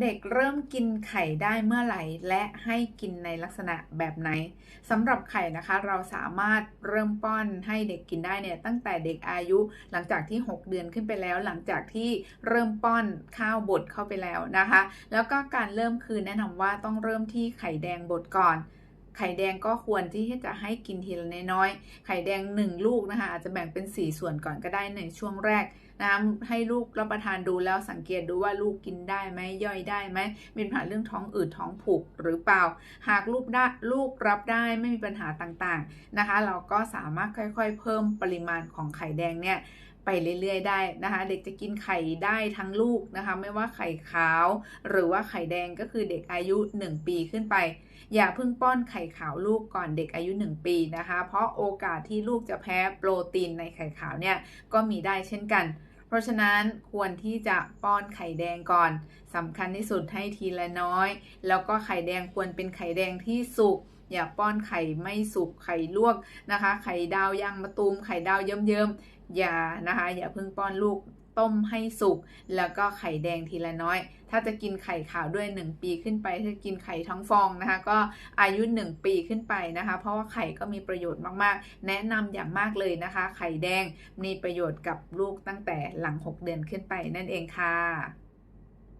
เด็กเริ่มกินไข่ได้เมื่อไหร่ และให้กินในลักษณะแบบไหนสำหรับไข่นะคะ เราสามารถเริ่มป้อนให้เด็กกินได้เนี่ยตั้งแต่เด็กอายุหลังจากที่ 6 เดือนขึ้นไปแล้ว หลังจากที่เริ่มป้อนข้าวบดเข้าไปแล้วนะคะ แล้วก็การเริ่มคือแนะนำว่าต้องเริ่มที่ไข่แดงบดก่อน ไข่แดงก็ควรที่จะให้กินทีละน้อยๆ ไข่แดง 1 ลูกนะคะอาจจะแบ่งเป็น 4 ส่วนก่อนก็ได้ในช่วงแรกนะให้ลูกรับประทานดูแล้วสังเกตดูว่าลูกกินได้ไหมย่อยได้ไหมมีปัญหาเรื่องท้องอืดท้องผูกหรือเปล่า หากลูกได้ลูกรับได้ไม่มีปัญหาต่างๆนะคะ เราก็สามารถค่อยๆ เพิ่มปริมาณของไข่แดงเนี่ย ไปเรื่อยๆได้นะคะ เด็กจะกินไข่ได้ทั้งลูกนะคะ ไม่ว่าไข่ขาว หรือว่าไข่แดงก็คือเด็กอายุ 1 ปีขึ้นไป อย่าเพิ่งป้อนไข่ขาวลูกก่อนเด็กอายุ 1 ปีนะคะ เพราะโอกาสที่ลูกจะแพ้โปรตีนในไข่ขาวเนี่ยก็มีได้เช่นกัน เพราะฉะนั้นควรที่จะป้อนไข่แดงก่อนสำคัญที่สุดให้ทีละน้อย แล้วก็ไข่แดงควรเป็นไข่แดงที่สุก อย่าป้อนไข่ไม่สุกไข่ลวกนะคะ ไข่ดาวยางมะตูมไข่ดาวเยิ้มๆอย่านะคะ อย่าเพิ่งป้อนลูกต้มให้สุก แล้วก็ไข่แดงทีละน้อย ถ้าจะกินไข่ขาวด้วย 1 ปีขึ้นไป ถ้ากินไข่ท้องฟองนะคะ ก็อายุ 1 ปีขึ้นไปนะคะ เพราะว่าไข่ก็มีประโยชน์มากๆ แนะนำอย่างมากเลยนะคะ ไข่แดงมีประโยชน์กับลูกตั้งแต่หลัง 6 เดือนขึ้นไปนั่นเองค่ะ